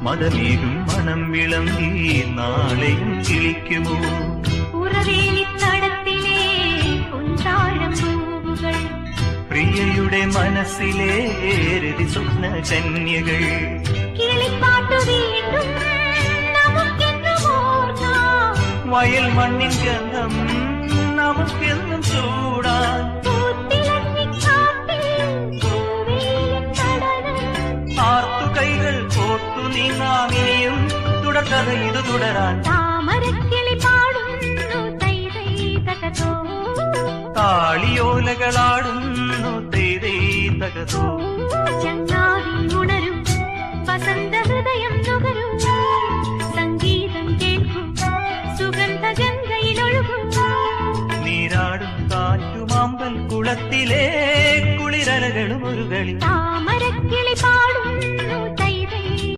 മതമേകും മനം വിളമ്പി നാളെയും കിളിക്കുമോ? പ്രിയയുടെ മനസ്സിലെ രതി സ്വപ്ന കന്യകൾ. വയൽ മണ്ണിൻ ഗന്ധം നമുക്കെന്നും ഇത് തുടരാൻ താമരക്കിളി പാടുന്നു തൈ തൈ തകതോ താളിയോലകളാടുന്നു തേതേ തകതോ ചങ്ങാതി ഉണരും വസന്ത ഹൃദയം നുകരും സംഗീതം കേൾക്കും സുഗന്ധ ഗംഗയിലൊഴുകും നീരാടും കാറ്റുമാമ്പൽ കുളത്തിലെ കുളിരലകളും ഒരു കളി. താ